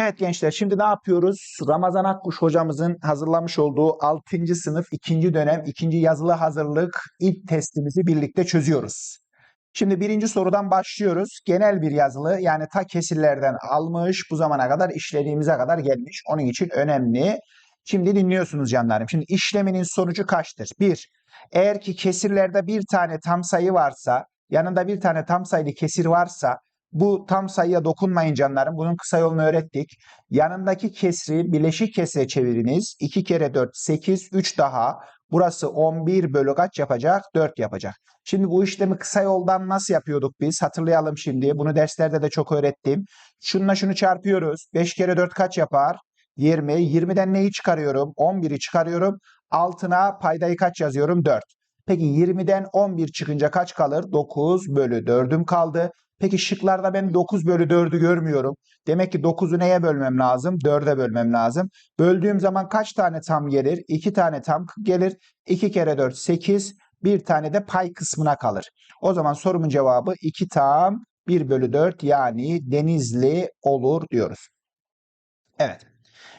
Evet gençler şimdi ne yapıyoruz? Ramazan Akkuş hocamızın hazırlamış olduğu 6. sınıf 2. dönem 2. yazılı hazırlık ilk testimizi birlikte çözüyoruz. Şimdi birinci sorudan başlıyoruz. Genel bir yazılı yani ta kesirlerden almış bu zamana kadar işlediğimize kadar gelmiş. Onun için önemli. Şimdi dinliyorsunuz canlarım. Şimdi işleminin sonucu kaçtır? 1. Eğer ki kesirlerde bir tane tam sayı varsa yanında bir tane tam sayılı kesir varsa bu tam sayıya dokunmayın canlarım. Bunun kısa yolunu öğrettik. Yanındaki kesri bileşik kesre çeviriniz. 2 kere 4 8 3 daha. Burası 11 bölü kaç yapacak? 4 yapacak. Şimdi bu işlemi kısa yoldan nasıl yapıyorduk biz? Hatırlayalım şimdi. Bunu derslerde de çok öğrettim. Şununla şunu çarpıyoruz. 5 kere 4 kaç yapar? 20. 20'den neyi çıkarıyorum? 11'i çıkarıyorum. Altına paydayı kaç yazıyorum? 4. Peki 20'den 11 çıkınca kaç kalır? 9 bölü 4'üm kaldı. Peki şıklarda ben 9 bölü 4'ü görmüyorum. Demek ki 9'u neye bölmem lazım? 4'e bölmem lazım. Böldüğüm zaman kaç tane tam gelir? 2 tane tam gelir. 2 kere 4 8. Bir tane de pay kısmına kalır. O zaman sorumun cevabı 2 tam 1 bölü 4 yani denizli olur diyoruz. Evet.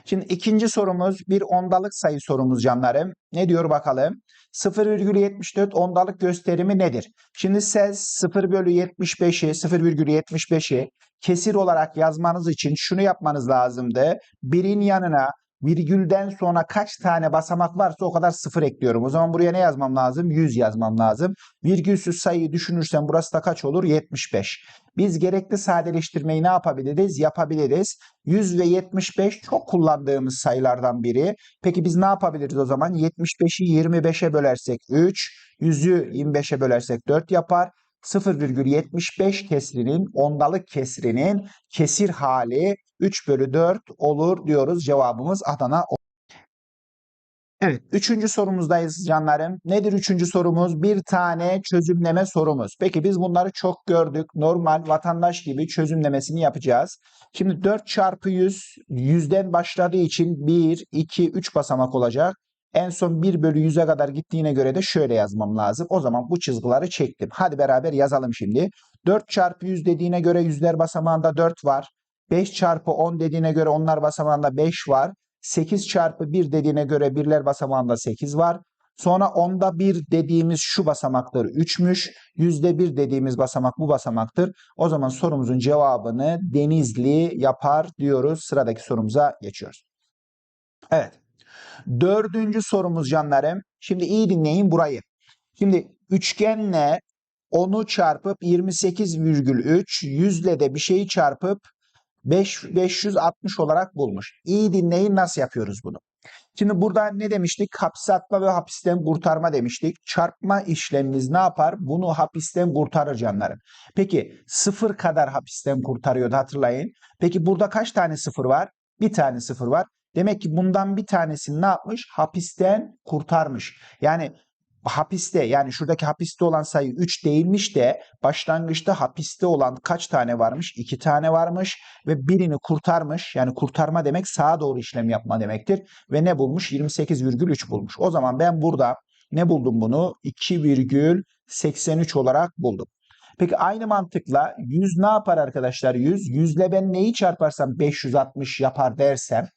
Şimdi ikinci sorumuz bir ondalık sayı sorumuz canlarım. Ne diyor bakalım? 0,74 ondalık gösterimi nedir? Şimdi siz 0 bölü 75'i 0,75'i kesir olarak yazmanız için şunu yapmanız lazımdı. Birin yanına virgülden sonra kaç tane basamak varsa o kadar sıfır ekliyorum. O zaman buraya ne yazmam lazım? 100 yazmam lazım. Virgülsüz sayıyı düşünürsem burası da kaç olur? 75. Biz gerekli sadeleştirmeyi ne yapabiliriz? Yapabiliriz. 100 ve 75 çok kullandığımız sayılardan biri. Peki biz ne yapabiliriz o zaman? 75'i 25'e bölersek 3, 100'ü 25'e bölersek 4 yapar. 0,75 kesrinin ondalık kesrinin kesir hali 3 bölü 4 olur diyoruz. Cevabımız Adana. Evet, üçüncü sorumuzdayız canlarım. Nedir üçüncü sorumuz? Bir tane çözümleme sorumuz. Peki biz bunları çok gördük. Normal vatandaş gibi çözümlemesini yapacağız. Şimdi 4 çarpı 100, 100'den başladığı için 1, 2, 3 basamak olacak. En son 1 bölü 100'e kadar gittiğine göre de şöyle yazmam lazım. O zaman bu çizgileri çektim. Hadi beraber yazalım şimdi. 4 çarpı 100 dediğine göre yüzler basamağında 4 var. 5 çarpı 10 dediğine göre onlar basamağında 5 var. 8 çarpı 1 dediğine göre birler basamağında 8 var. Sonra onda 1 dediğimiz şu basamaktır 3'müş. Yüzde 1 dediğimiz basamak bu basamaktır. O zaman sorumuzun cevabını denizli yapar diyoruz. Sıradaki sorumuza geçiyoruz. Evet. Dördüncü sorumuz canlarım. Şimdi iyi dinleyin burayı. Şimdi üçgenle 10'u çarpıp 28,3 yüzle de bir şeyi çarpıp 5, 560 olarak bulmuş. İyi dinleyin nasıl yapıyoruz bunu. Şimdi burada ne demiştik? Hapse ve hapisten kurtarma demiştik. Çarpma işlemimiz ne yapar? Bunu hapisten kurtarır canlarım. Peki sıfır kadar hapisten kurtarıyordu hatırlayın. Peki burada kaç tane sıfır var? Bir tane sıfır var. Demek ki bundan bir tanesini ne yapmış? Hapisten kurtarmış. Yani hapiste yani şuradaki hapiste olan sayı 3 değilmiş de başlangıçta hapiste olan kaç tane varmış? 2 tane varmış ve birini kurtarmış. Yani kurtarma demek sağa doğru işlem yapma demektir. Ve ne bulmuş? 28,3 bulmuş. O zaman ben burada ne buldum bunu? 2,83 olarak buldum. Peki aynı mantıkla 100 ne yapar arkadaşlar? 100. 100 ile ben neyi çarparsam 560 yapar dersem.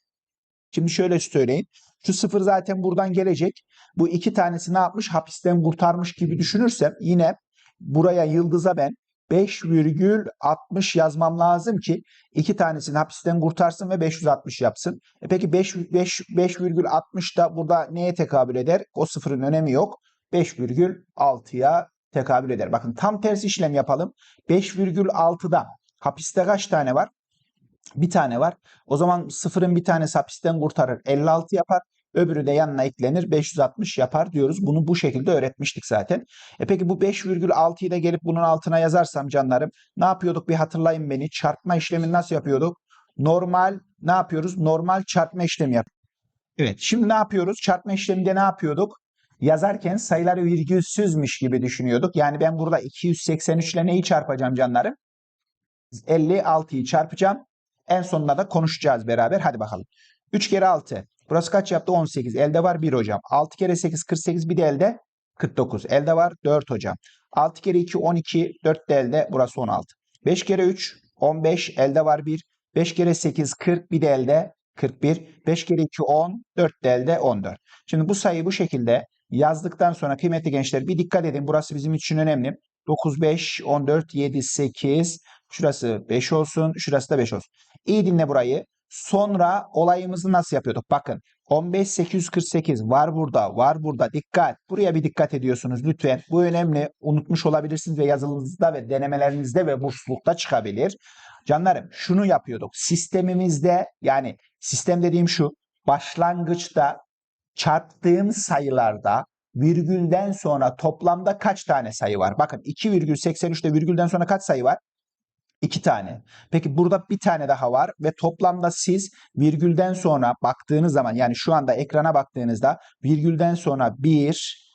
Şimdi şöyle söyleyeyim. Şu sıfır zaten buradan gelecek. Bu iki tanesi ne yapmış? Hapisten kurtarmış gibi düşünürsem yine buraya yıldıza ben 5,60 yazmam lazım ki iki tanesini hapisten kurtarsın ve 560 yapsın. E peki 5,60 da burada neye tekabül eder? O sıfırın önemi yok. 5,6'ya tekabül eder. Bakın tam tersi işlem yapalım. 5,6'da hapiste kaç tane var? Bir tane var. O zaman sıfırın bir tanesi hapisten kurtarır. 56 yapar. Öbürü de yanına eklenir 560 yapar diyoruz. Bunu bu şekilde öğretmiştik zaten. E peki bu 5,6'yı da gelip bunun altına yazarsam canlarım ne yapıyorduk bir hatırlayın beni. Çarpma işlemini nasıl yapıyorduk? Normal ne yapıyoruz? Normal çarpma işlemi yap. Evet şimdi ne yapıyoruz? Çarpma işleminde ne yapıyorduk? Yazarken sayıları virgülsüzmüş gibi düşünüyorduk. Yani ben burada 283 ile neyi çarpacağım canlarım? 56'yı çarpacağım. En sonunda da konuşacağız beraber. Hadi bakalım. 3 kere 6. Burası kaç yaptı? 18. Elde var 1 hocam. 6 kere 8 48 bir de elde 49. Elde var 4 hocam. 6 kere 2 12 4 de elde burası 16. 5 kere 3 15 elde var 1. 5 kere 8 40 bir de elde 41. 5 kere 2 10. 4 de elde 14. Şimdi bu sayıyı bu şekilde yazdıktan sonra kıymetli gençler bir dikkat edin. Burası bizim için önemli. 9, 5, 14, 7, 8. Şurası 5 olsun. Şurası da 5 olsun. İyi dinle burayı. Sonra olayımızı nasıl yapıyorduk? Bakın 15848 var burada, var burada. Dikkat. Buraya bir dikkat ediyorsunuz lütfen. Bu önemli. Unutmuş olabilirsiniz ve yazınızda ve denemelerinizde ve burslulukta çıkabilir. Canlarım şunu yapıyorduk. Sistemimizde yani sistem dediğim şu. Başlangıçta çarptığım sayılarda virgülden sonra toplamda kaç tane sayı var? Bakın 2,83'te virgülden sonra kaç sayı var? 2 tane. Peki burada bir tane daha var ve toplamda siz virgülden sonra baktığınız zaman yani şu anda ekrana baktığınızda virgülden sonra 1,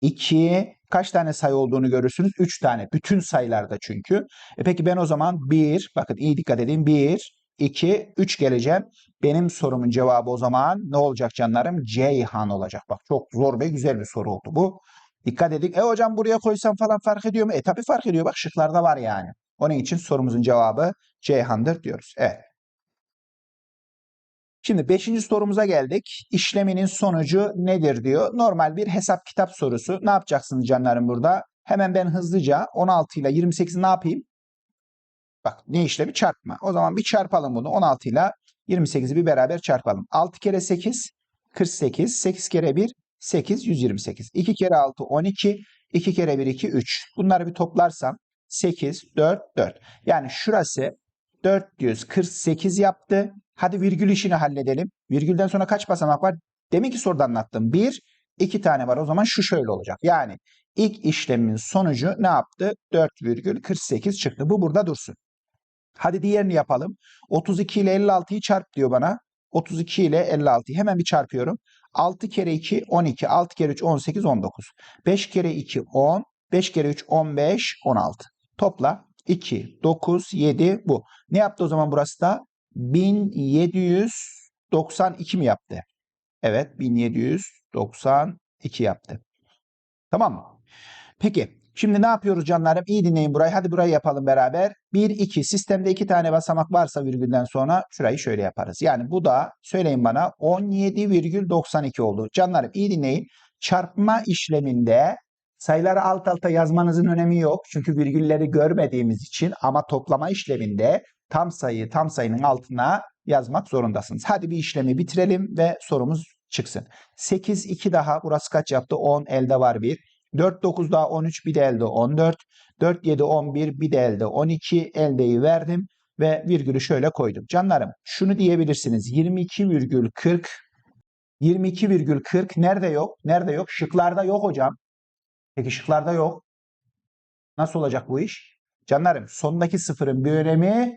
2 kaç tane sayı olduğunu görürsünüz? 3 tane. Bütün sayılarda çünkü. E peki ben o zaman 1 bakın iyi dikkat edin 1, 2, 3 geleceğim. Benim sorumun cevabı o zaman ne olacak canlarım? Ceyhan olacak. Bak çok zor ve güzel bir soru oldu bu. Dikkat edin. E hocam buraya koysam falan fark ediyor mu? E tabi fark ediyor. Bak şıklarda var yani. Onun için sorumuzun cevabı Ceyhan'dır diyoruz. Evet. Şimdi 5. sorumuza geldik. İşleminin sonucu nedir diyor. Normal bir hesap kitap sorusu. Ne yapacaksınız canlarım burada? Hemen ben hızlıca 16 ile 28'i ne yapayım? Bak ne işlemi? Çarpma. O zaman bir çarpalım bunu. 16 ile 28'i bir beraber çarpalım. 6 kere 8 48. 8 kere 1 8 128. 2 kere 6 12. 2 kere 1 2 3. Bunları bir toplarsam 8 4 4. Yani şurası 448 yaptı. Hadi virgül işini halledelim. Virgülden sonra kaç basamak var? Demin ki soruda anlattım. 1 2 tane var. O zaman şu şöyle olacak. Yani ilk işlemin sonucu ne yaptı? 4,48 çıktı. Bu burada dursun. Hadi diğerini yapalım. 32 ile 56'yı çarp diyor bana. 32 ile 56'yı hemen bir çarpıyorum. 6 kere 2 12, 6 kere 3 18, 19. 5 kere 2 10, 5 kere 3 15, 16. Topla 2, 9, 7 bu. Ne yaptı o zaman burası da? 1792 mi yaptı? Evet 1792 yaptı. Tamam mı? Peki şimdi ne yapıyoruz canlarım? İyi dinleyin burayı. Hadi burayı yapalım beraber. 1, 2 sistemde 2 tane basamak varsa virgülden sonra şurayı şöyle yaparız. Yani bu da söyleyin bana 17,92 oldu. Canlarım iyi dinleyin. Çarpma işleminde sayıları alt alta yazmanızın önemi yok. Çünkü virgülleri görmediğimiz için ama toplama işleminde tam sayıyı tam sayının altına yazmak zorundasınız. Hadi bir işlemi bitirelim ve sorumuz çıksın. 8, 2 daha burası kaç yaptı? 10 elde var 1. 4, 9 daha 13 bir de elde 14. 4, 7, 11 bir de elde 12 eldeyi verdim ve virgülü şöyle koydum. Canlarım şunu diyebilirsiniz 22,40 22,40 nerede yok? Nerede yok? Şıklarda yok hocam. Peki şıklarda yok. Nasıl olacak bu iş? Canlarım sondaki sıfırın bir önemi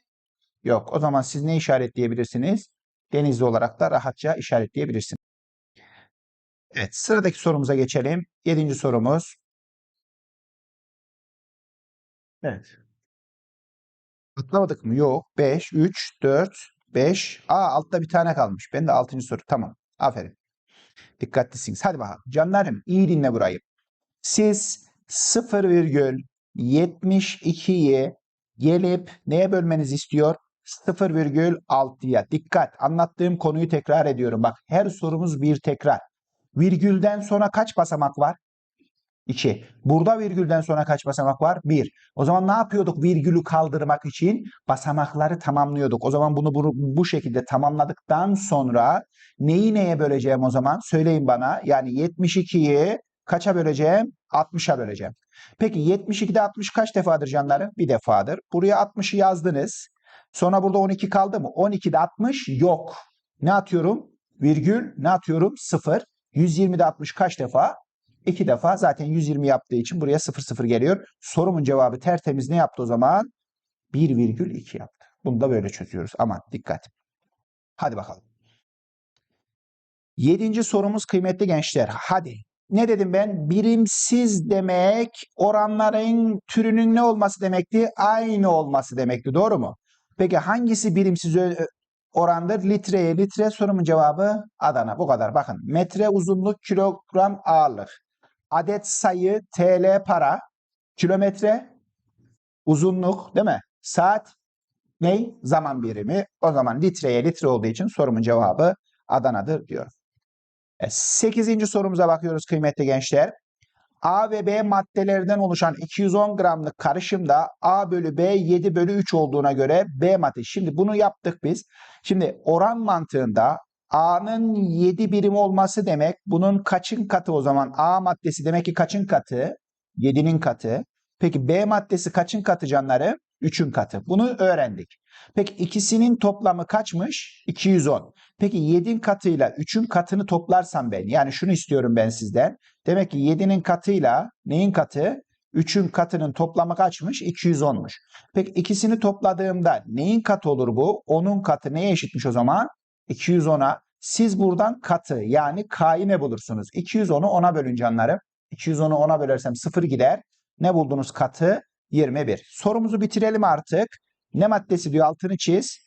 yok. O zaman siz ne işaretleyebilirsiniz? Denizli olarak da rahatça işaretleyebilirsiniz. Evet sıradaki sorumuza geçelim. Yedinci sorumuz. Evet. Atlamadık mı? Yok. 5, 3, 4, 5. Aa altta bir tane kalmış. Ben de 6. soru. Tamam. Aferin. Dikkatlisiniz. Hadi bakalım. Canlarım iyi dinle burayı. Siz 0,72'yi gelip neye bölmenizi istiyor? 0,6'ya. Dikkat. Anlattığım konuyu tekrar ediyorum. Bak her sorumuz bir tekrar. Virgülden sonra kaç basamak var? 2. Burada virgülden sonra kaç basamak var? 1. O zaman ne yapıyorduk virgülü kaldırmak için? Basamakları tamamlıyorduk. O zaman bunu bu, bu şekilde tamamladıktan sonra neyi neye böleceğim o zaman? Söyleyin bana. Yani 72'yi kaça böleceğim? 60'a böleceğim. Peki 72'de 60 kaç defadır canlarım? Bir defadır. Buraya 60'ı yazdınız. Sonra burada 12 kaldı mı? 12'de 60 yok. Ne atıyorum? Virgül ne atıyorum? 0. 120'de 60 kaç defa? 2 defa. Zaten 120 yaptığı için buraya 0 0 geliyor. Sorumun cevabı tertemiz ne yaptı o zaman? 1,2 yaptı. Bunu da böyle çözüyoruz. Aman dikkat. Hadi bakalım. Yedinci sorumuz kıymetli gençler. Hadi. Ne dedim ben? Birimsiz demek oranların türünün ne olması demekti? Aynı olması demekti. Doğru mu? Peki hangisi birimsiz orandır? Litreye litre sorumun cevabı Adana. Bu kadar. Bakın metre uzunluk kilogram ağırlık. Adet sayı TL para. Kilometre uzunluk değil mi? Saat ne? Zaman birimi. O zaman litreye litre olduğu için sorumun cevabı Adana'dır diyorum. E, Sekizinci sorumuza bakıyoruz kıymetli gençler. A ve B maddelerden oluşan 210 gramlık karışımda A bölü B 7 bölü 3 olduğuna göre B madde. Şimdi bunu yaptık biz. Şimdi oran mantığında A'nın 7 birim olması demek bunun kaçın katı o zaman? A maddesi demek ki kaçın katı? 7'nin katı. Peki B maddesi kaçın katı canları? 3'ün katı. Bunu öğrendik. Peki ikisinin toplamı kaçmış? 210. Peki 7'nin katıyla 3'ün katını toplarsam ben yani şunu istiyorum ben sizden. Demek ki 7'nin katıyla neyin katı? 3'ün katının toplamı kaçmış? 210'muş. Peki ikisini topladığımda neyin katı olur bu? 10'un katı neye eşitmiş o zaman? 210'a. Siz buradan katı yani k'yı ne bulursunuz? 210'u 10'a bölün canlarım. 210'u 10'a bölersem 0 gider. Ne buldunuz katı? 21. Sorumuzu bitirelim artık. Ne maddesi diyor altını çiz.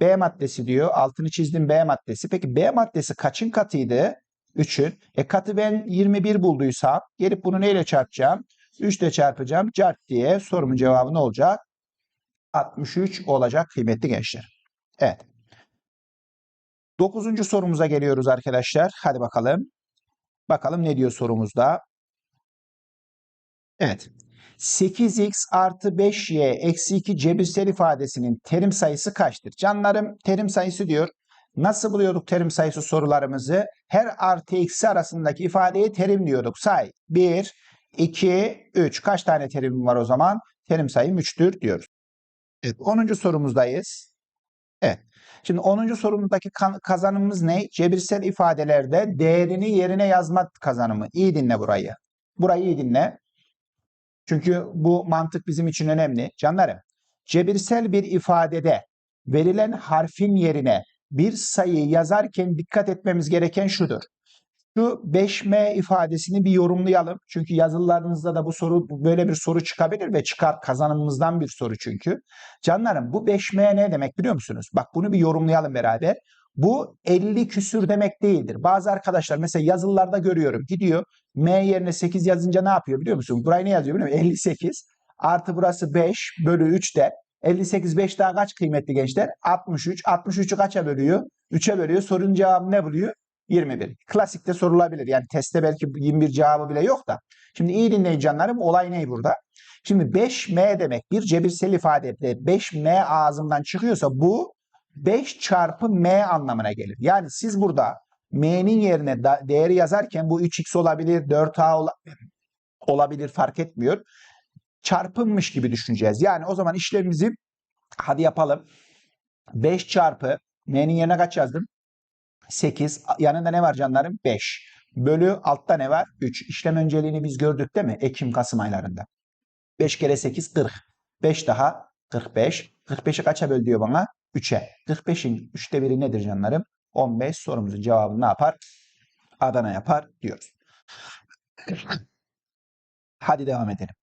B maddesi diyor. Altını çizdim B maddesi. Peki B maddesi kaçın katıydı? 3'ün. E katı ben 21 bulduysam gelip bunu neyle çarpacağım? 3 ile çarpacağım. Cart diye sorumun cevabı ne olacak? 63 olacak kıymetli gençler. Evet. Dokuzuncu sorumuza geliyoruz arkadaşlar. Hadi bakalım. Bakalım ne diyor sorumuzda. Evet. 8x artı 5y eksi 2 cebirsel ifadesinin terim sayısı kaçtır? Canlarım terim sayısı diyor. Nasıl buluyorduk terim sayısı sorularımızı? Her artı eksi arasındaki ifadeye terim diyorduk. Say. 1, 2, 3. Kaç tane terimim var o zaman? Terim sayım 3'tür diyoruz. Evet. 10. sorumuzdayız. Evet. Şimdi 10. sorumuzdaki kazanımımız ne? Cebirsel ifadelerde değerini yerine yazmak kazanımı. İyi dinle burayı. Burayı iyi dinle. Çünkü bu mantık bizim için önemli. Canlarım, cebirsel bir ifadede verilen harfin yerine bir sayı yazarken dikkat etmemiz gereken şudur. Şu 5M ifadesini bir yorumlayalım. Çünkü yazılarınızda da bu soru böyle bir soru çıkabilir ve çıkar kazanımımızdan bir soru çünkü. Canlarım bu 5M ne demek biliyor musunuz? Bak bunu bir yorumlayalım beraber. Bu 50 küsür demek değildir. Bazı arkadaşlar mesela yazılarda görüyorum gidiyor M yerine 8 yazınca ne yapıyor biliyor musun? Burayı ne yazıyor biliyor musun? 58 artı burası 5 bölü 3 de 58 5 daha kaç kıymetli gençler? 63. 63'ü kaça bölüyor? 3'e bölüyor. Sorunun cevabı ne buluyor? 21. Klasikte sorulabilir. Yani testte belki 21 cevabı bile yok da. Şimdi iyi dinleyin canlarım. Olay ne burada? Şimdi 5M demek bir cebirsel ifade. 5M ağzından çıkıyorsa bu 5 çarpı M anlamına gelir. Yani siz burada M'nin yerine değeri yazarken bu 3x olabilir, 4a ola- olabilir fark etmiyor. Çarpınmış gibi düşüneceğiz. Yani o zaman işlemimizi hadi yapalım. 5 çarpı M'nin yerine kaç yazdım? 8. Yanında ne var canlarım? 5. Bölü altta ne var? 3. İşlem önceliğini biz gördük değil mi? Ekim Kasım aylarında. 5 kere 8 40. 5 daha 45. 45'i kaça böl diyor bana? 3'e. 45'in 3'te biri nedir canlarım? 15 sorumuzun cevabını ne yapar? Adana yapar diyoruz. Hadi devam edelim.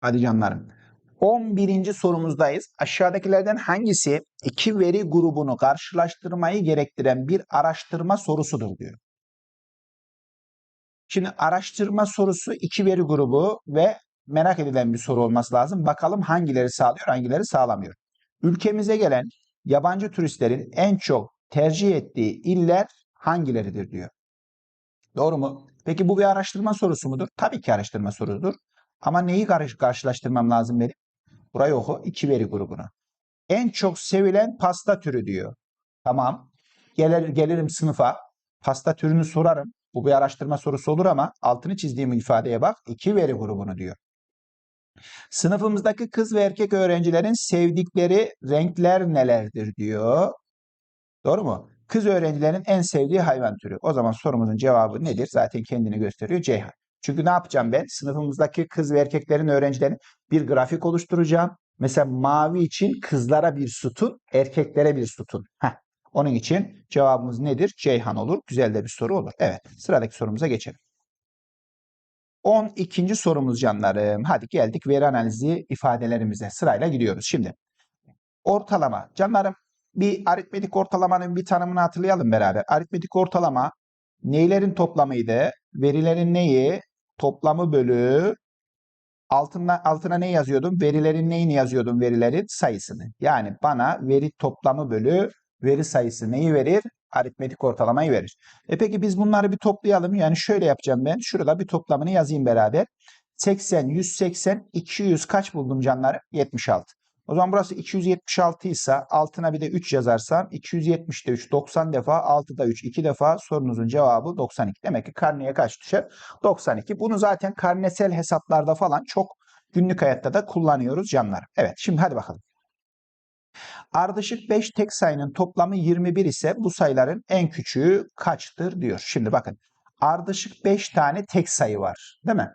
Hadi canlarım. 11. sorumuzdayız. Aşağıdakilerden hangisi iki veri grubunu karşılaştırmayı gerektiren bir araştırma sorusudur diyor. Şimdi araştırma sorusu iki veri grubu ve merak edilen bir soru olması lazım. Bakalım hangileri sağlıyor, hangileri sağlamıyor. Ülkemize gelen yabancı turistlerin en çok tercih ettiği iller hangileridir diyor. Doğru mu? Peki bu bir araştırma sorusu mudur? Tabii ki araştırma sorusudur. Ama neyi karşılaştırmam lazım benim? Burayı oku. iki veri grubunu. En çok sevilen pasta türü diyor. Tamam. Gelir, gelirim sınıfa. Pasta türünü sorarım. Bu bir araştırma sorusu olur ama altını çizdiğim ifadeye bak. iki veri grubunu diyor. Sınıfımızdaki kız ve erkek öğrencilerin sevdikleri renkler nelerdir diyor. Doğru mu? Kız öğrencilerin en sevdiği hayvan türü. O zaman sorumuzun cevabı nedir? Zaten kendini gösteriyor Ceyhan. Çünkü ne yapacağım ben? Sınıfımızdaki kız ve erkeklerin öğrencilerin bir grafik oluşturacağım. Mesela mavi için kızlara bir sütun, erkeklere bir sütun. Heh. Onun için cevabımız nedir? Ceyhan olur. Güzel de bir soru olur. Evet. Sıradaki sorumuza geçelim. 12. sorumuz canlarım. Hadi geldik veri analizi ifadelerimize. Sırayla gidiyoruz. Şimdi ortalama. Canlarım bir aritmetik ortalamanın bir tanımını hatırlayalım beraber. Aritmetik ortalama neylerin toplamıydı? Verilerin neyi? Toplamı bölü Altına, altına ne yazıyordum? Verilerin neyini yazıyordum? Verilerin sayısını. Yani bana veri toplamı bölü veri sayısı neyi verir? Aritmetik ortalamayı verir. E peki biz bunları bir toplayalım. Yani şöyle yapacağım ben. Şurada bir toplamını yazayım beraber. 80, 180, 200 kaç buldum canlarım? 76. O zaman burası 276 ise altına bir de 3 yazarsam 270'de 3 90 defa 6'da 3 2 defa sorunuzun cevabı 92. Demek ki karneye kaç düşer? 92. Bunu zaten karnesel hesaplarda falan çok günlük hayatta da kullanıyoruz canlarım. Evet şimdi hadi bakalım. Ardışık 5 tek sayının toplamı 21 ise bu sayıların en küçüğü kaçtır diyor. Şimdi bakın ardışık 5 tane tek sayı var değil mi?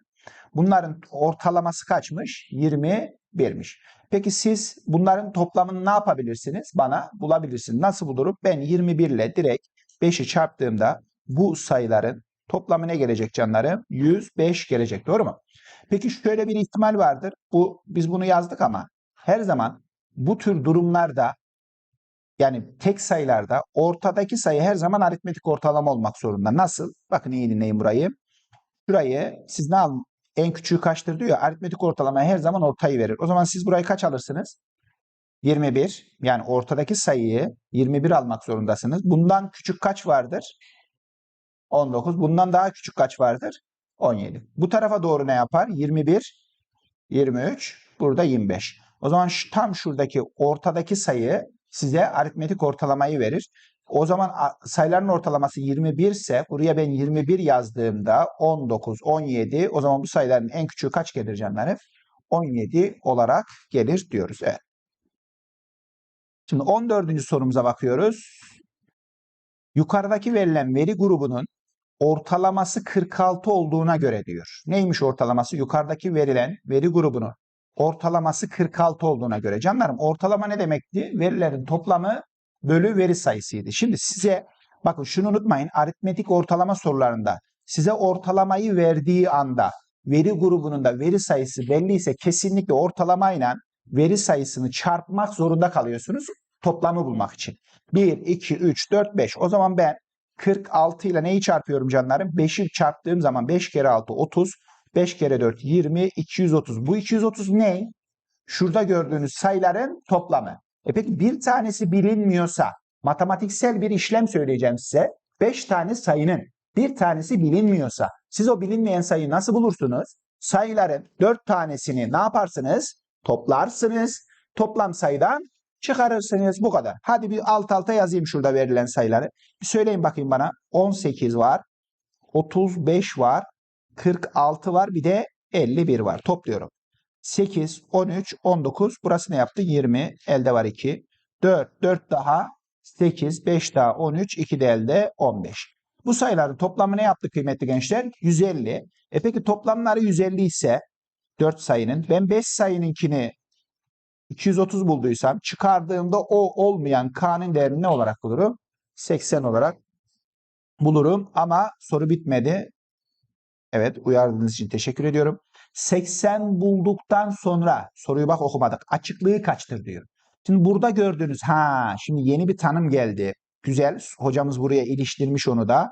Bunların ortalaması kaçmış? 21'miş. Peki siz bunların toplamını ne yapabilirsiniz? Bana bulabilirsiniz. Nasıl bulurum? Ben 21 ile direkt 5'i çarptığımda bu sayıların toplamı ne gelecek canlarım? 105 gelecek. Doğru mu? Peki şöyle bir ihtimal vardır. Bu biz bunu yazdık ama her zaman bu tür durumlarda yani tek sayılarda ortadaki sayı her zaman aritmetik ortalama olmak zorunda. Nasıl? Bakın iyi dinleyin burayı. Şurayı siz ne al en küçüğü kaçtır diyor. Aritmetik ortalama her zaman ortayı verir. O zaman siz burayı kaç alırsınız? 21. Yani ortadaki sayıyı 21 almak zorundasınız. Bundan küçük kaç vardır? 19. Bundan daha küçük kaç vardır? 17. Bu tarafa doğru ne yapar? 21, 23, burada 25. O zaman şu, tam şuradaki ortadaki sayı size aritmetik ortalamayı verir. O zaman sayıların ortalaması 21 ise buraya ben 21 yazdığımda 19, 17 o zaman bu sayıların en küçüğü kaç gelir canlarım? 17 olarak gelir diyoruz. Evet. Şimdi 14. sorumuza bakıyoruz. Yukarıdaki verilen veri grubunun ortalaması 46 olduğuna göre diyor. Neymiş ortalaması? Yukarıdaki verilen veri grubunun ortalaması 46 olduğuna göre. Canlarım ortalama ne demekti? Verilerin toplamı bölü veri sayısıydı. Şimdi size bakın şunu unutmayın aritmetik ortalama sorularında size ortalamayı verdiği anda veri grubunun da veri sayısı belli ise kesinlikle ortalamayla veri sayısını çarpmak zorunda kalıyorsunuz toplamı bulmak için. 1, 2, 3, 4, 5. O zaman ben 46 ile neyi çarpıyorum canlarım? 5'i çarptığım zaman 5 kere 6 30, 5 kere 4 20, 230. Bu 230 ne? Şurada gördüğünüz sayıların toplamı. E peki bir tanesi bilinmiyorsa matematiksel bir işlem söyleyeceğim size. 5 tane sayının bir tanesi bilinmiyorsa siz o bilinmeyen sayıyı nasıl bulursunuz? Sayıların 4 tanesini ne yaparsınız? Toplarsınız. Toplam sayıdan çıkarırsınız. Bu kadar. Hadi bir alt alta yazayım şurada verilen sayıları. Bir söyleyin bakayım bana. 18 var. 35 var. 46 var. Bir de 51 var. Topluyorum. 8, 13, 19. Burası ne yaptı? 20. Elde var 2. 4, 4 daha 8, 5 daha 13, 2 de elde 15. Bu sayıların toplamı ne yaptı kıymetli gençler? 150. E peki toplamları 150 ise 4 sayının ben 5 sayınınkini 230 bulduysam çıkardığımda o olmayan k'nın değerini ne olarak bulurum? 80 olarak bulurum ama soru bitmedi. Evet uyardığınız için teşekkür ediyorum. 80 bulduktan sonra soruyu bak okumadık. Açıklığı kaçtır diyor. Şimdi burada gördüğünüz ha şimdi yeni bir tanım geldi. Güzel. Hocamız buraya iliştirmiş onu da.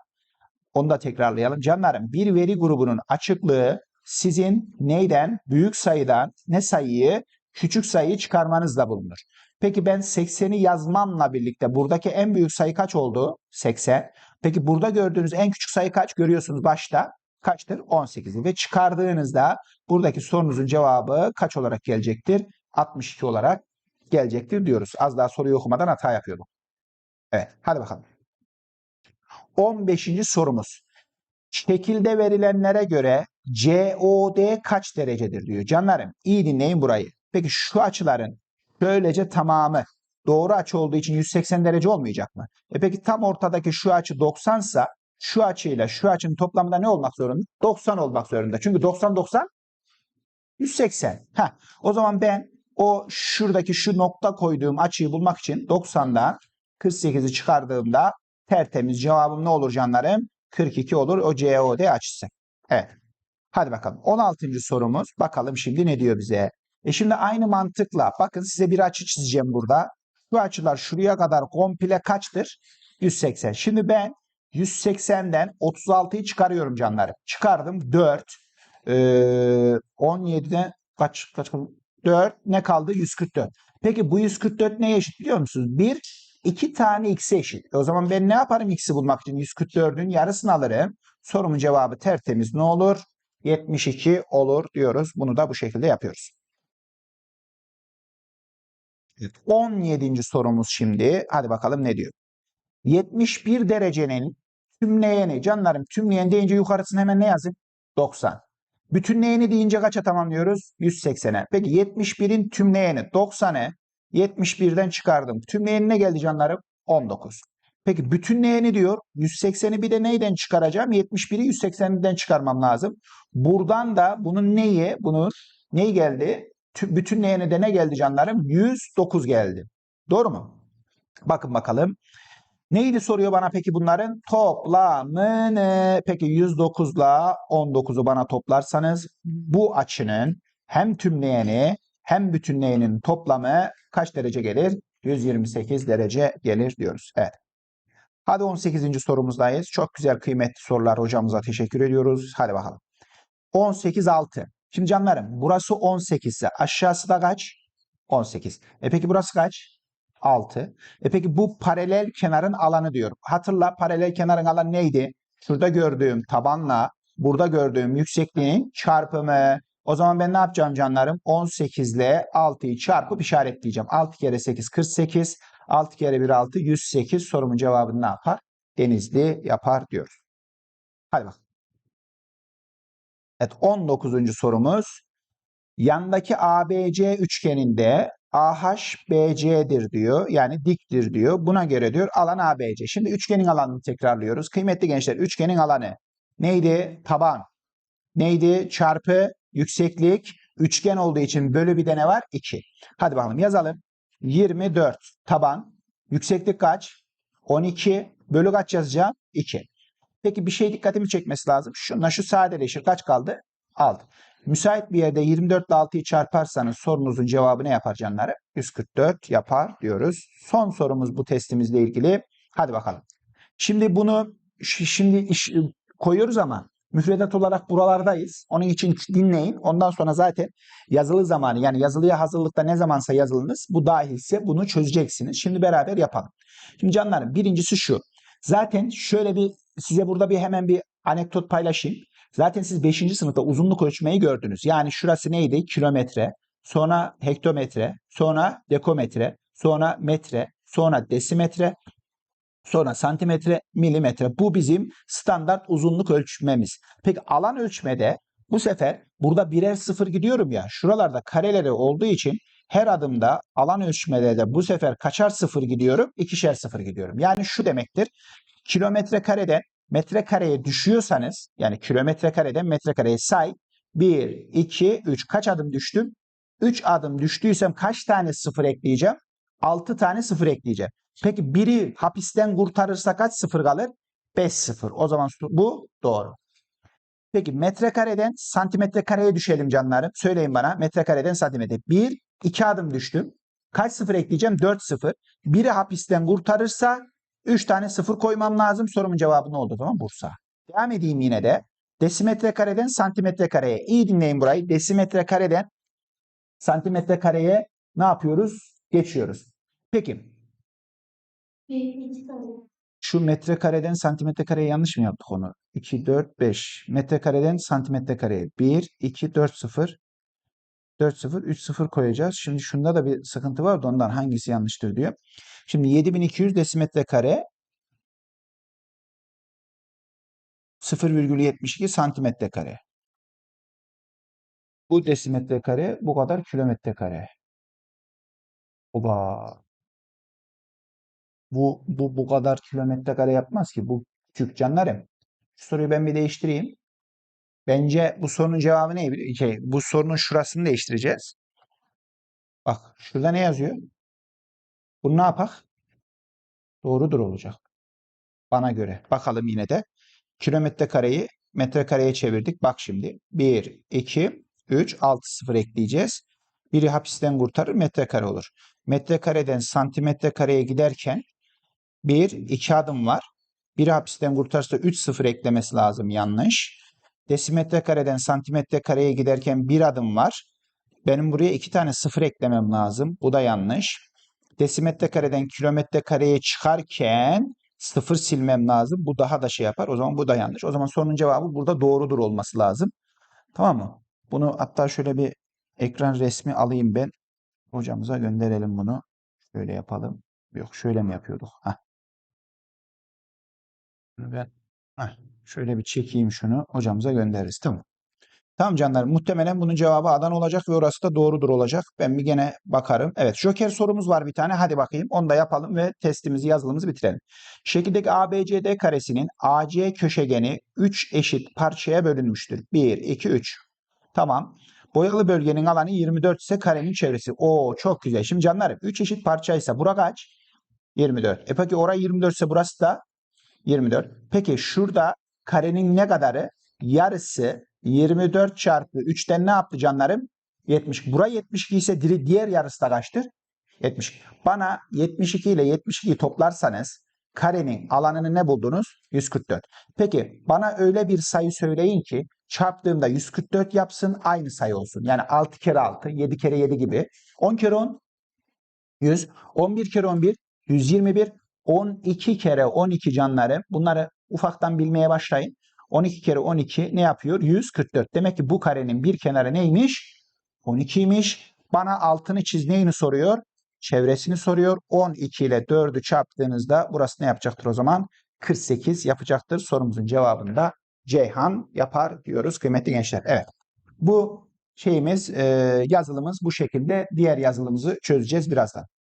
Onu da tekrarlayalım. Canlarım bir veri grubunun açıklığı sizin neyden? Büyük sayıdan ne sayıyı? Küçük sayıyı çıkarmanızla bulunur. Peki ben 80'i yazmamla birlikte buradaki en büyük sayı kaç oldu? 80. Peki burada gördüğünüz en küçük sayı kaç? Görüyorsunuz başta. Kaçtır? 18. Ve çıkardığınızda buradaki sorunuzun cevabı kaç olarak gelecektir? 62 olarak gelecektir diyoruz. Az daha soruyu okumadan hata yapıyordum. Evet, hadi bakalım. 15. sorumuz. Şekilde verilenlere göre COD kaç derecedir diyor. Canlarım iyi dinleyin burayı. Peki şu açıların böylece tamamı doğru açı olduğu için 180 derece olmayacak mı? E peki tam ortadaki şu açı 90 ise şu açıyla şu açının toplamında ne olmak zorunda? 90 olmak zorunda. Çünkü 90 90 180. Heh, o zaman ben o şuradaki şu nokta koyduğum açıyı bulmak için 90'dan 48'i çıkardığımda tertemiz cevabım ne olur canlarım? 42 olur o COD açısı. Evet. Hadi bakalım. 16. sorumuz. Bakalım şimdi ne diyor bize? E şimdi aynı mantıkla bakın size bir açı çizeceğim burada. Bu açılar şuraya kadar komple kaçtır? 180. Şimdi ben 180'den 36'yı çıkarıyorum canlarım. Çıkardım 4. Ee, 17'den kaç kaç 4 ne kaldı? 144. Peki bu 144 neye eşit biliyor musunuz? 1 2 tane x'e eşit. E o zaman ben ne yaparım x'i bulmak için? 144'ün yarısını alırım. Sorumun cevabı tertemiz ne olur? 72 olur diyoruz. Bunu da bu şekilde yapıyoruz. Evet. 17. sorumuz şimdi. Hadi bakalım ne diyor? 71 derecenin tümleyeni, canlarım tümleyen deyince yukarısına hemen ne yazayım? 90. Bütünleyeni deyince kaça tamamlıyoruz? 180'e. Peki 71'in tümleyeni 90'e 71'den çıkardım. Tümleyeni ne geldi canlarım? 19. Peki bütünleyeni diyor. 180'i bir de neyden çıkaracağım? 71'i 180'den çıkarmam lazım. Buradan da bunun neyi? Bunun neyi geldi? Tü- Bütünleyeni de ne geldi canlarım? 109 geldi. Doğru mu? Bakın bakalım. Neydi soruyor bana peki bunların? Toplamını. Peki 109 ile 19'u bana toplarsanız bu açının hem tümleyeni hem bütünleyenin toplamı kaç derece gelir? 128 derece gelir diyoruz. Evet. Hadi 18. sorumuzdayız. Çok güzel kıymetli sorular hocamıza teşekkür ediyoruz. Hadi bakalım. 18 6. Şimdi canlarım burası 18 ise aşağısı da kaç? 18. E peki burası kaç? 6. E peki bu paralel kenarın alanı diyor. Hatırla paralel kenarın alanı neydi? Şurada gördüğüm tabanla burada gördüğüm yüksekliğin çarpımı. O zaman ben ne yapacağım canlarım? 18 ile 6'yı çarpıp işaretleyeceğim. 6 kere 8 48. 6 kere 1 6 108. Sorumun cevabını ne yapar? Denizli yapar diyor. Hadi bak. Evet 19. sorumuz. Yandaki ABC üçgeninde AH BC'dir diyor. Yani diktir diyor. Buna göre diyor alan ABC. Şimdi üçgenin alanını tekrarlıyoruz. Kıymetli gençler üçgenin alanı neydi? Taban. Neydi? Çarpı yükseklik. Üçgen olduğu için bölü bir de ne var? 2. Hadi bakalım yazalım. 24 taban. Yükseklik kaç? 12 bölü kaç yazacağım? 2. Peki bir şey dikkatimi çekmesi lazım. Şunla şu sadeleşir. Kaç kaldı? 6. Müsait bir yerde 24 ile 6'yı çarparsanız sorunuzun cevabı ne yapar canları? 144 yapar diyoruz. Son sorumuz bu testimizle ilgili. Hadi bakalım. Şimdi bunu şi- şimdi iş, koyuyoruz ama müfredat olarak buralardayız. Onun için dinleyin. Ondan sonra zaten yazılı zamanı yani yazılıya hazırlıkta ne zamansa yazılınız bu dahilse bunu çözeceksiniz. Şimdi beraber yapalım. Şimdi canlarım birincisi şu. Zaten şöyle bir size burada bir hemen bir anekdot paylaşayım. Zaten siz 5. sınıfta uzunluk ölçmeyi gördünüz. Yani şurası neydi? Kilometre, sonra hektometre, sonra dekometre, sonra metre, sonra desimetre, sonra santimetre, milimetre. Bu bizim standart uzunluk ölçmemiz. Peki alan ölçmede bu sefer burada birer sıfır gidiyorum ya. Şuralarda kareleri olduğu için her adımda alan ölçmede de bu sefer kaçar sıfır gidiyorum? İkişer sıfır gidiyorum. Yani şu demektir. Kilometre kareden metrekareye düşüyorsanız yani kilometre kareden metrekareye say 1, 2, 3 kaç adım düştüm? 3 adım düştüysem kaç tane sıfır ekleyeceğim? 6 tane sıfır ekleyeceğim. Peki biri hapisten kurtarırsa kaç sıfır kalır? 5 sıfır. O zaman bu doğru. Peki metrekareden santimetre kareye düşelim canlarım. Söyleyin bana metrekareden santimetre. 1, 2 adım düştüm. Kaç sıfır ekleyeceğim? 4 sıfır. Biri hapisten kurtarırsa 3 tane sıfır koymam lazım. Sorumun cevabı ne oldu o zaman? Bursa. Devam edeyim yine de. Desimetre kareden santimetre kareye. İyi dinleyin burayı. Desimetre kareden santimetre kareye ne yapıyoruz? Geçiyoruz. Peki şu metrekareden santimetre kareye yanlış mı yaptık onu? 2, 4, 5. Metrekareden santimetre kareye. 1, 2, 4, 0. 4, 0, 3, 0 koyacağız. Şimdi şunda da bir sıkıntı var da ondan hangisi yanlıştır diyor. Şimdi 7200 desimetre kare 0,72 santimetre kare. Bu desimetre kare bu kadar kilometre kare. Oba. Bu, bu, bu kadar kilometre kare yapmaz ki. Bu küçük canlarım. Şu soruyu ben bir değiştireyim. Bence bu sorunun cevabı ne? Şey, bu sorunun şurasını değiştireceğiz. Bak şurada ne yazıyor? Bunu ne yapak? Doğrudur olacak. Bana göre. Bakalım yine de. Kilometre kareyi metrekareye çevirdik. Bak şimdi. 1, 2, 3, 6 sıfır ekleyeceğiz. Biri hapisten kurtarır metrekare olur. Metrekareden santimetre kareye giderken 1, 2 adım var. Biri hapisten kurtarırsa 3 sıfır eklemesi lazım yanlış. Desimetre kareden santimetre kareye giderken bir adım var. Benim buraya iki tane sıfır eklemem lazım. Bu da yanlış. Desimetre kareden kilometre kareye çıkarken sıfır silmem lazım. Bu daha da şey yapar. O zaman bu da yanlış. O zaman sorunun cevabı burada doğrudur olması lazım. Tamam mı? Bunu hatta şöyle bir ekran resmi alayım ben. Hocamıza gönderelim bunu. Şöyle yapalım. Yok şöyle mi yapıyorduk? Heh. Ben heh, şöyle bir çekeyim şunu. Hocamıza göndeririz. Tamam. Tamam canlar. Muhtemelen bunun cevabı Adana olacak ve orası da doğrudur olacak. Ben bir gene bakarım. Evet. Joker sorumuz var bir tane. Hadi bakayım. Onu da yapalım ve testimizi yazılımızı bitirelim. Şekildeki ABCD karesinin AC köşegeni 3 eşit parçaya bölünmüştür. 1, 2, 3. Tamam. Boyalı bölgenin alanı 24 ise karenin çevresi. Oo çok güzel. Şimdi canlarım 3 eşit parçaysa bura kaç? 24. E peki orayı 24 ise burası da 24. Peki şurada karenin ne kadarı? Yarısı 24 çarpı 3'ten ne yaptı canlarım? 70. Bura 72 ise diri- diğer yarısı da kaçtır? 70. Bana 72 ile 72'yi toplarsanız karenin alanını ne buldunuz? 144. Peki bana öyle bir sayı söyleyin ki çarptığımda 144 yapsın aynı sayı olsun. Yani 6 kere 6, 7 kere 7 gibi. 10 kere 10 100, 11 kere 11 121, 12 kere 12 canları. Bunları ufaktan bilmeye başlayın. 12 kere 12 ne yapıyor? 144. Demek ki bu karenin bir kenarı neymiş? 12'ymiş. Bana altını çiz neyini soruyor? Çevresini soruyor. 12 ile 4'ü çarptığınızda burası ne yapacaktır o zaman? 48 yapacaktır. Sorumuzun cevabını da Ceyhan yapar diyoruz kıymetli gençler. Evet. Bu şeyimiz, e, yazılımız bu şekilde. Diğer yazılımımızı çözeceğiz birazdan.